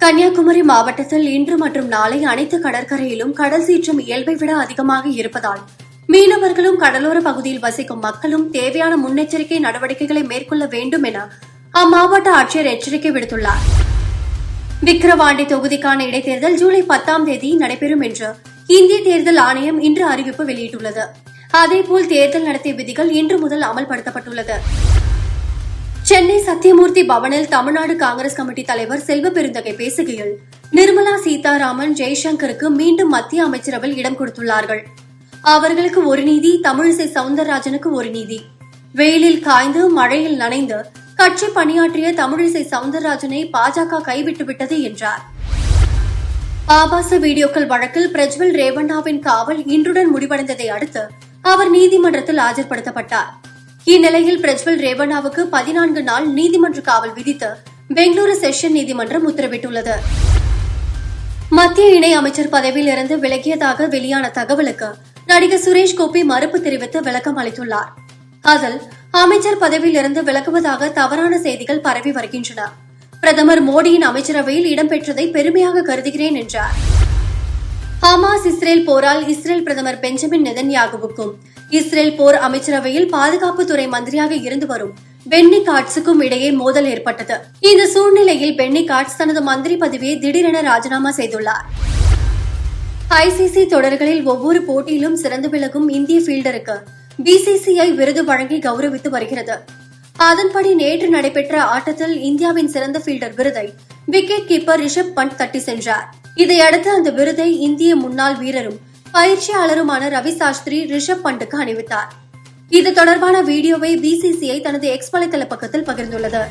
கன்னியாகுமரி மாவட்டத்தில் இன்று மற்றும் நாளை அனைத்து கடற்கரையிலும் கடல் சீற்றம் இயல்பை விட அதிகமாக இருப்பதால் மீனவர்களும் கடலோர பகுதியில் வசிக்கும் மக்களும் தேவையான முன்னெச்சரிக்கை நடவடிக்கைகளை மேற்கொள்ள வேண்டும் என அம்மாவட்ட ஆட்சியர் எச்சரிக்கை விடுத்துள்ளார். விக்கிரவாண்டி தொகுதிக்கான இடைத்தேர்தல் ஜூலை பத்தாம் தேதி நடைபெறும் என்று இந்திய தேர்தல் ஆணையம் இன்று அறிவிப்பு வெளியிட்டுள்ளது. அதேபோல் தேர்தல் நடத்தை விதிகள் இன்று முதல் அமல்படுத்தப்பட்டுள்ளது. சென்னை சத்தியமூர்த்தி பவனில் தமிழ்நாடு காங்கிரஸ் கமிட்டி தலைவர் செல்வ பெருந்தகை பேசுகையில் நிர்மலா சீதாராமன் ஜெய்சங்கருக்கு மீண்டும் மத்திய அமைச்சரவையில் இடம் கொடுத்துள்ளார்கள். அவர்களுக்கு ஒரு நீதி தமிழிசை சவுந்தரராஜனுக்கு ஒரு நீதி. வெயிலில் காய்ந்து மழையில் நனைந்து கட்சி பணியாற்றிய தமிழிசை சவுந்தரராஜனை பாஜக கைவிட்டு விட்டது என்றார். ஆபாச வீடியோக்கள் வழக்கில் பிரஜ்வல் ரேவண்ணாவின் காவல் இன்றுடன் முடிவடைந்ததை அடுத்து அவர் நீதிமன்றத்தில் ஆஜர்படுத்தப்பட்டார். இந்நிலையில் பிரஜ்வல் ரேவண்ணாவுக்கு பதினான்கு நாள் நீதிமன்ற காவல் விதித்து பெங்களூரு செஷன் நீதிமன்றம் உத்தரவிட்டுள்ளது. மத்திய இணை அமைச்சர் பதவியில் இருந்து விலகியதாக வெளியான தகவலுக்கு நடிகர் சுரேஷ் கோபி மறுப்பு தெரிவித்து விளக்கம் அளித்துள்ளார். அதில் அமைச்சர் பதவியில் இருந்து விலகுவதாக தவறான செய்திகள் பரவி வருகின்றன. பிரதமர் மோடியின் அமைச்சரவையில் இடம்பெற்றதை பெருமையாக கருதுகிறேன் என்றார். ஹமாஸ் இஸ்ரேல் போரால் இஸ்ரேல் பிரதமர் பெஞ்சமின் நெதன்யாகுவுக்கும் இஸ்ரேல் போர் அமைச்சரவையில் பாதுகாப்புத்துறை மந்திரியாக இருந்து வரும் பென்னி காட்ஸுக்கும் இடையே மோதல் ஏற்பட்டது. இந்த சூழ்நிலையில் பென்னி காட்ஸ் தனது மந்திரி பதவியை திடீரென ராஜினாமா செய்துள்ளார். ஐசிசி தொடர்களில் ஒவ்வொரு போட்டியிலும் சிறந்து விலகும் இந்திய ஃபீல்டருக்கு பிசிசிஐ விருது வழங்கி கௌரவித்து வருகிறது. அதன்படி நேற்று நடைபெற்ற ஆட்டத்தில் இந்தியாவின் சிறந்த ஃபீல்டர் விருதை விக்கெட் கீப்பர் ரிஷப் பண்ட் தட்டி சென்றார். இதையடுத்து அந்த விருதை இந்திய முன்னாள் வீரரும் பயிற்சியாளருமான ரவி சாஸ்திரி ரிஷப் பண்டுக்கு அணிவித்தார். இது தொடர்பான வீடியோவை பிசிசிஐ தனது எக்ஸ் வலைதள பக்கத்தில் பகிர்ந்துள்ளது.